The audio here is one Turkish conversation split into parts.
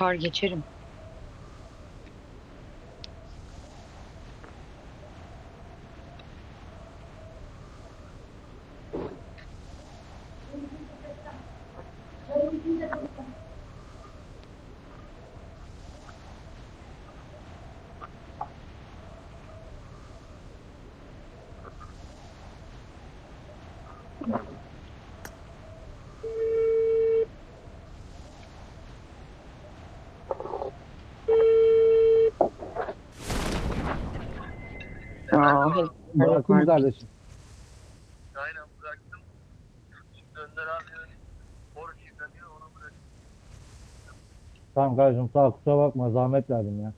Kar geçerim. Aa, Bıraktın mı kardeşim? Aynen bıraktım. Şimdi Önder abi borç yıkanıyor onu bıraktım. Tamam kardeşim sağ ol, kusura bakma zahmet verdim ya.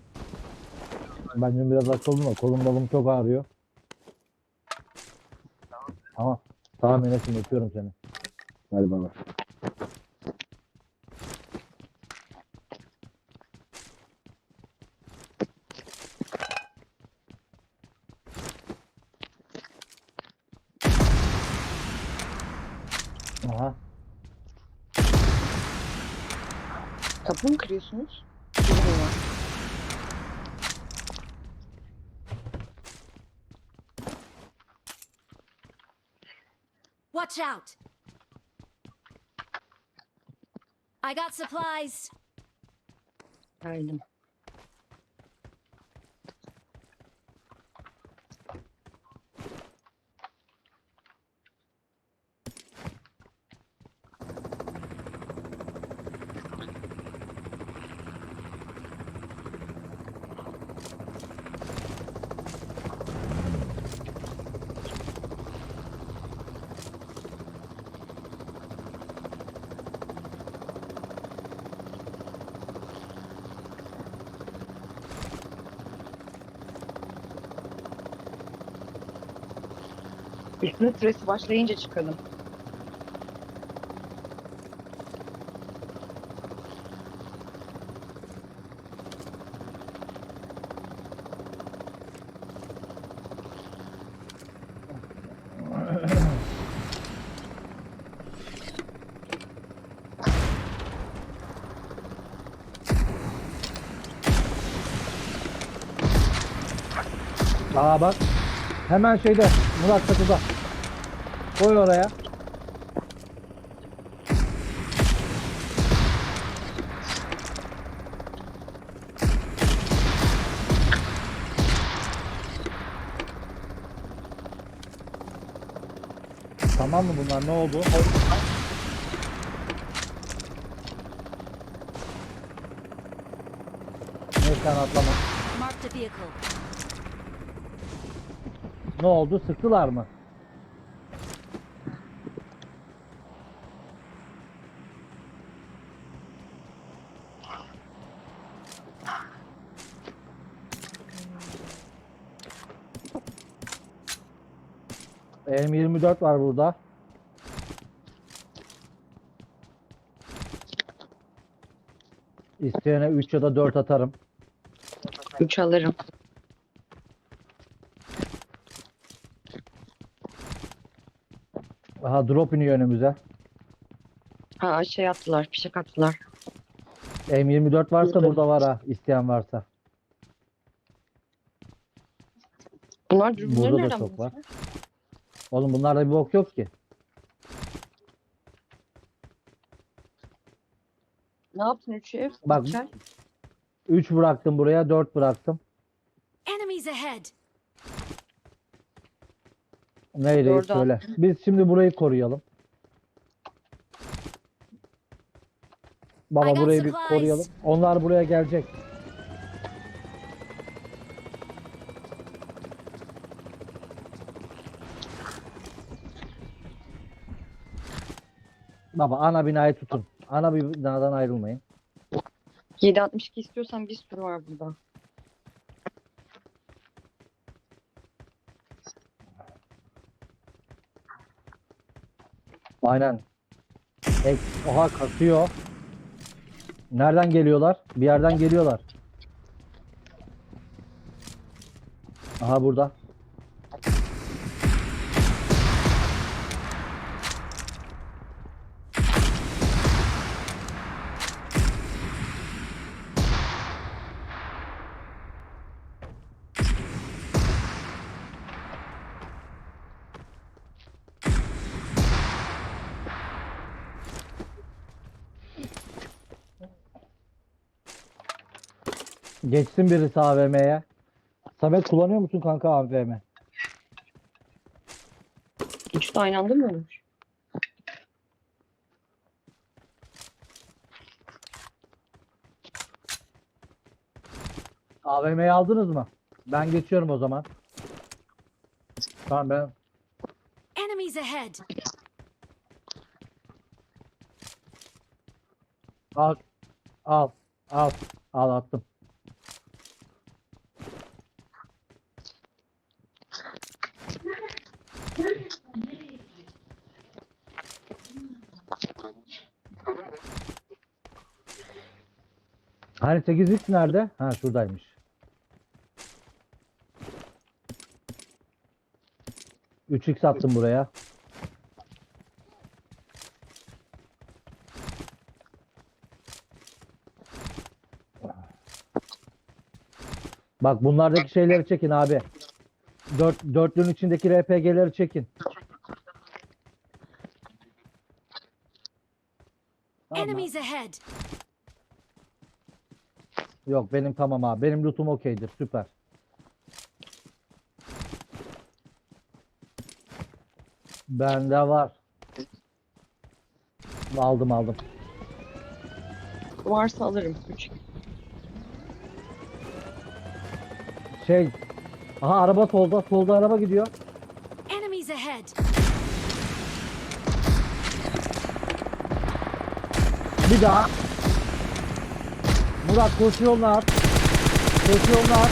Ben dün biraz açıldım da kolum balım çok ağrıyor. Tamam. Tamam Enes'im öpüyorum seni. Hadi baba. Aha. Kapı mı kırıyorsunuz? Watch out! I got supplies. Geldim. Üstünün süresi başlayınca çıkalım. Aa bak. Hemen şeyde Murat çatıda. Koy oraya. Tamam mı bunlar ne oldu? Neyse atlama. Vehicle. Ne oldu? Sıktılar mı? M24 var burada. İsteyene 3 ya da 4 atarım. Üç alırım. Aha drop iniyor önümüze. Ha şey attılar, fişek attılar. M24 varsa Burada. burada var ha. isteyen varsa. Bunlar dürbünleri Burada da nereden çok var. bulmuşlar? Oğlum bunlarda bir bok yok ki. Ne yaptın üç ev? Bak- İçer. 3 bıraktım buraya 4 bıraktım. Enemies ahead. Dördü al. söyle. Biz şimdi burayı koruyalım. Baba got burayı bir supplies. koruyalım. Onlar buraya gelecek. Baba ana binayı tutun. Ana binadan ayrılmayın. 7.62 istiyorsan bir sürü var burada. Aynen. Ek, oha kasıyor. Nereden geliyorlar? Bir yerden geliyorlar. Aha burada. Geçsin birisi AVM'ye. Samet kullanıyor musun kanka AVM? Üçü de aynı anda mı olmuş? AVM'yi aldınız mı? Ben geçiyorum o zaman. Tamam ben Enemies ahead. al al al al attım. Hani 8x nerede? Ha şuradaymış. Üç x attım buraya. Bak bunlardaki şeyleri çekin abi. Dört, dörtlünün içindeki RPG'leri çekin. Enemies ahead. Yok benim tamam abi. Benim lootum okeydir. Süper. Bende var. Aldım aldım. Varsa alırım. Üç. Şey. Aha araba solda. Solda araba gidiyor. Enemies ahead. Bir daha. Murat koşu yoluna at. Koşu yoluna at.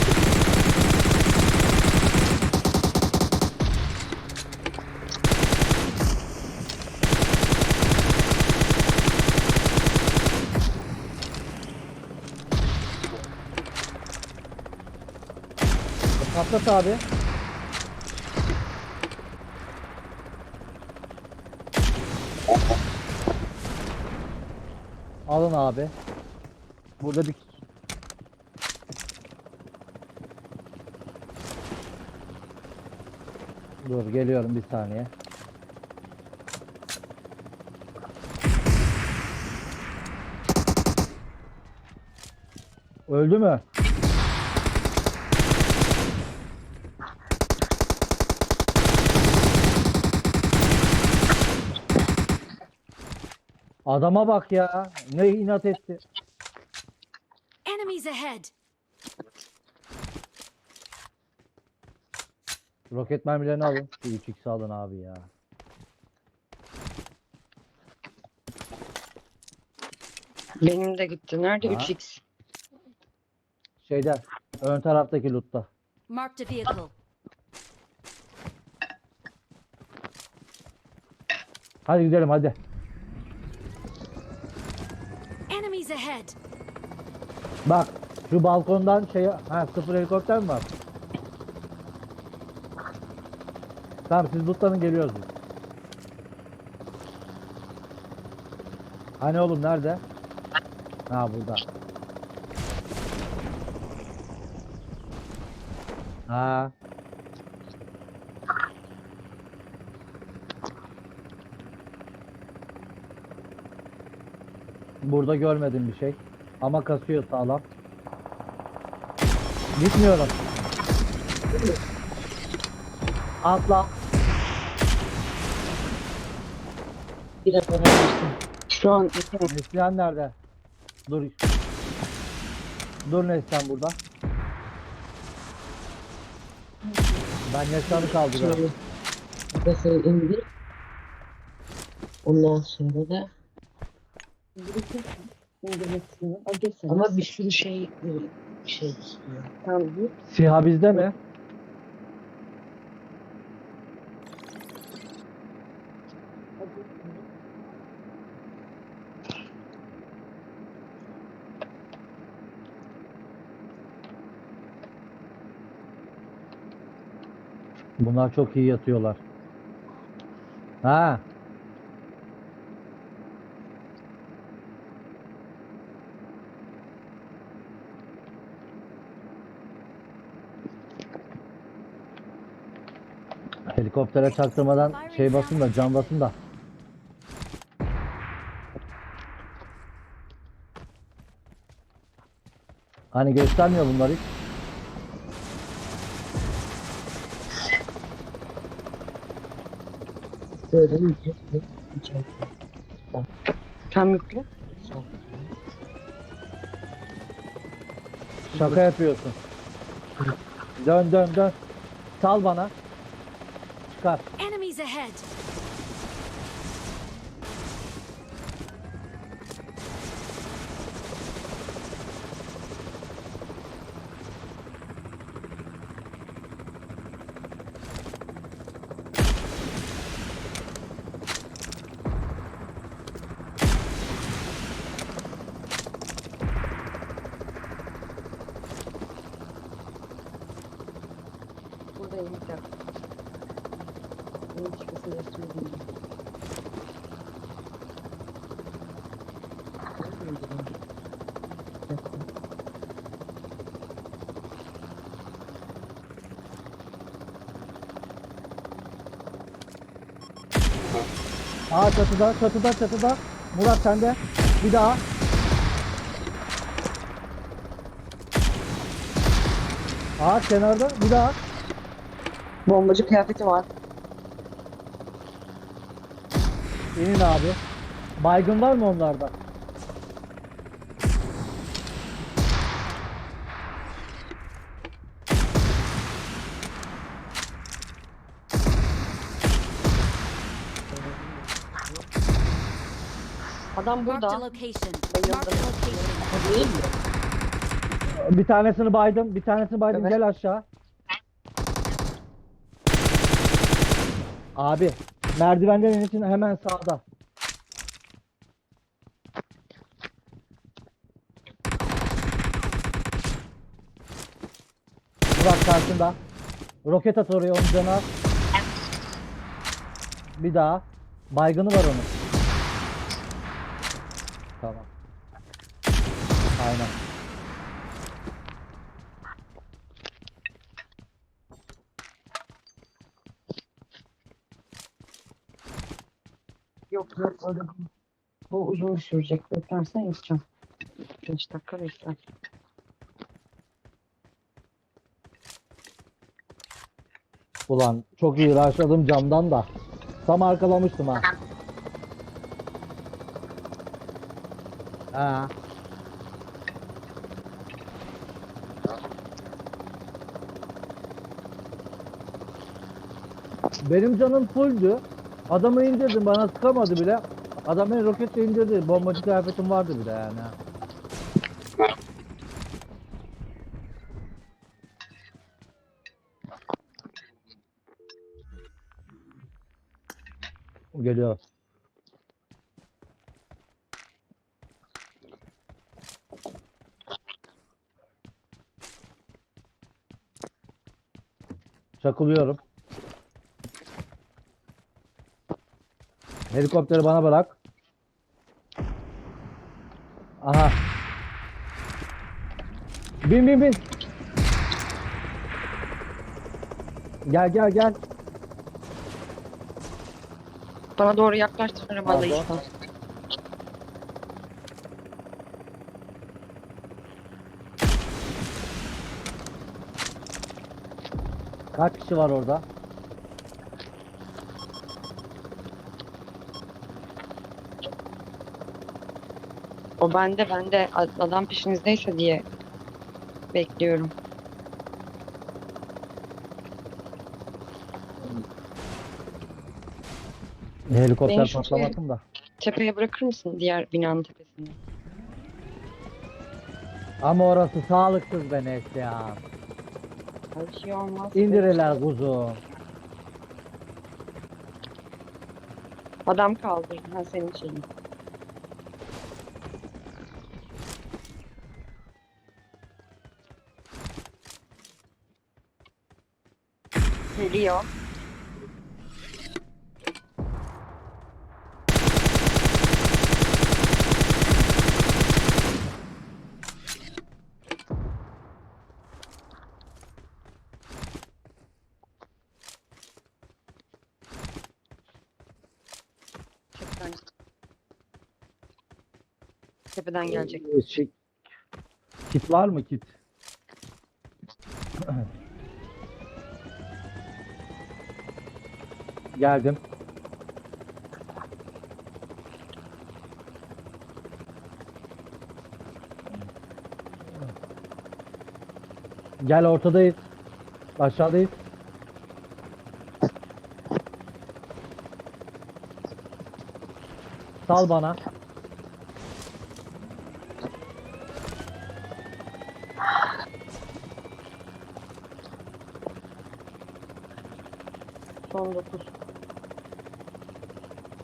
Patlat abi. Alın abi. Burada bir Dur geliyorum bir saniye. Öldü mü? Adama bak ya. Ne inat etti. Enemies ahead. Roket mermilerini alın. Şu 3x alın abi ya. Benim de gitti. Nerede Ha? 3x? Şeyde ön taraftaki lootta. Marked a vehicle. Hadi gidelim hadi. Enemies ahead. Bak şu balkondan şey ha sıfır helikopter mi var? Tamam siz lootlanın geliyoruz biz. Hani oğlum nerede? Ha burada. Ha. Burada görmedim bir şey. Ama kasıyor sağlam. Gitmiyorum. Atla. Bir dakika vermiştim. Şu an Neslihan nerede? Dur. Dur Neslihan burada. Ben Neslihan'ı kaldırıyorum. Kafasını indir. Ondan sonra da ama bir sürü şey şey istiyor. Tamam. Siha bizde mi? Bunlar çok iyi yatıyorlar. Ha. Helikoptere çaktırmadan şey basın da cam basın da. Hani göstermiyor bunları hiç. Böyle yiyeceğiz. Yiyeceğiz. Tam yüklü. Şaka yapıyorsun. Dön dön dön. Sal bana. Enemies ahead. Aa çatıda çatıda çatıda. Murat sende. Bir daha. Ağaç kenarda. Bir daha. Bombacı kıyafeti var. İnin abi. Baygın var mı onlarda? Adam burada. Bayıldım. Değil mi? Bir tanesini baydım. Bir tanesini baydım. Evet. Gel aşağı. Abi merdivenlerin için hemen sağda. Murat karşında. Roket at oraya onun canı al. Bir daha. Baygını var onun. Tamam. Aynen. Yok yok öyle. Bu uzun sürecek. Beklersen yapacağım. 5 dakika bekler. Ulan çok iyi rushladım camdan da. Tam arkalamıştım ha. Ha. Benim canım fulldü. Adamı indirdim bana sıkamadı bile. Adam beni roketle indirdi. Bombacı kıyafetim vardı bir de yani. Geliyor. Çakılıyorum. Helikopteri bana bırak. Aha. Bin bin bin. Gel gel gel. Bana doğru yaklaştırırım Pardon. Kaç kişi var orada? O bende bende adam peşinizdeyse diye bekliyorum. Helikopter şu- patlamasın da. Tepeye bırakır mısın diğer binanın tepesine? Ama orası sağlıksız be ya. Bir şey olmaz. İndirirler kuzu. Adam kaldırdı. Ha senin şeyin. Geliyor. Tepeden gelecek. Şey- Kit var mı kit? Geldim. Gel ortadayız. Aşağıdayız. Sal bana. Son 9.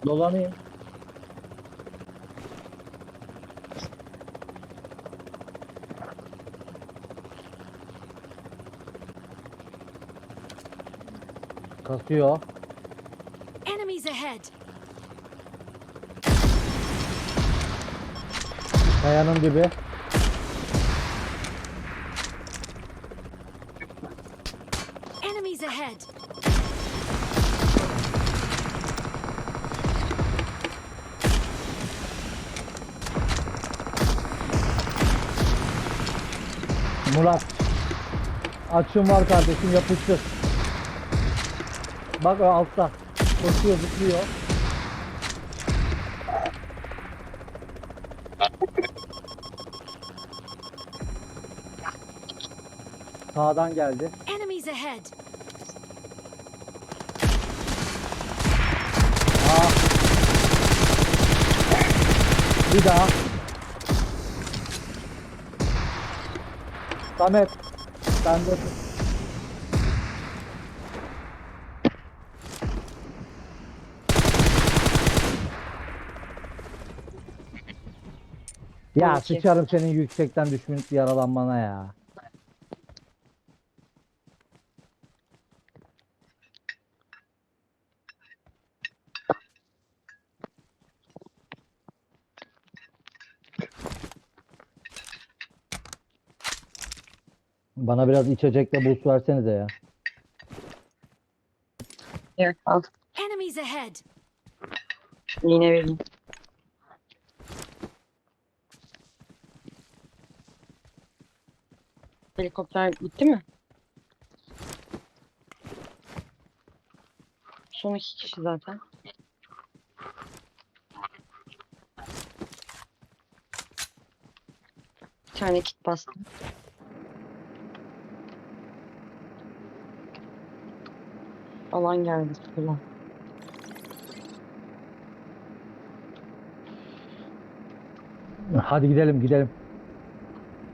Dolanayım. Kasıyor. Enemies ahead. Kayanın dibi. Enemies ahead. Murat. Açım var kardeşim yapıştır. Bak o altta. Koşuyor zıplıyor. Sağdan geldi. Enemies ahead. Aa. Bir daha. Samet. Sen de. Ya Peki. sıçarım senin yüksekten düşmüş yaralanmana ya. Bana biraz içecekle boost versenize ya. Evet al. Enemies ahead. Yine vereyim. Helikopter gitti mi? Son iki kişi zaten. Bir tane kit bastım. Alan geldi. Ulan. Hadi gidelim gidelim.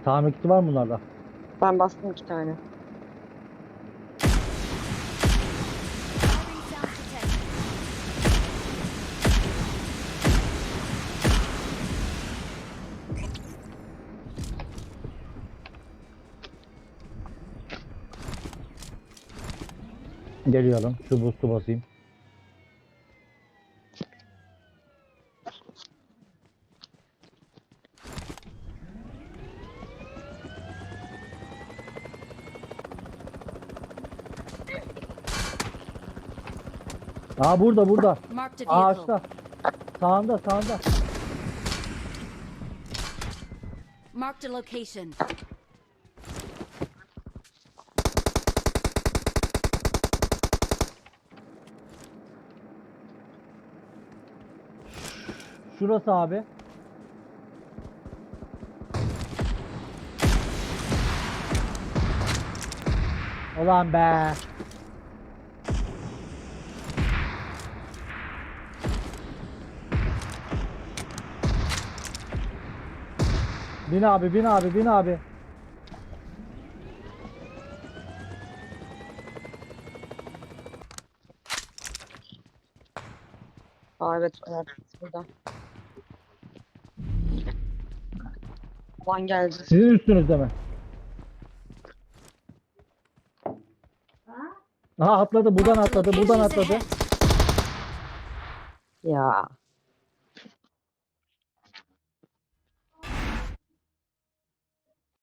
Tamir kiti var mı bunlarda? Ben bastım iki tane. Geliyorum. Şu boost'u basayım. Aa burada burada. Ağaçta. Sağında sağında. Marked a location. Şurası abi. Ulan be. Bin abi bin abi bin abi. Aa evet, evet burada. Alan geldi. Sizin üstünüzde mi? Aha atladı buradan atladı buradan atladı. Ya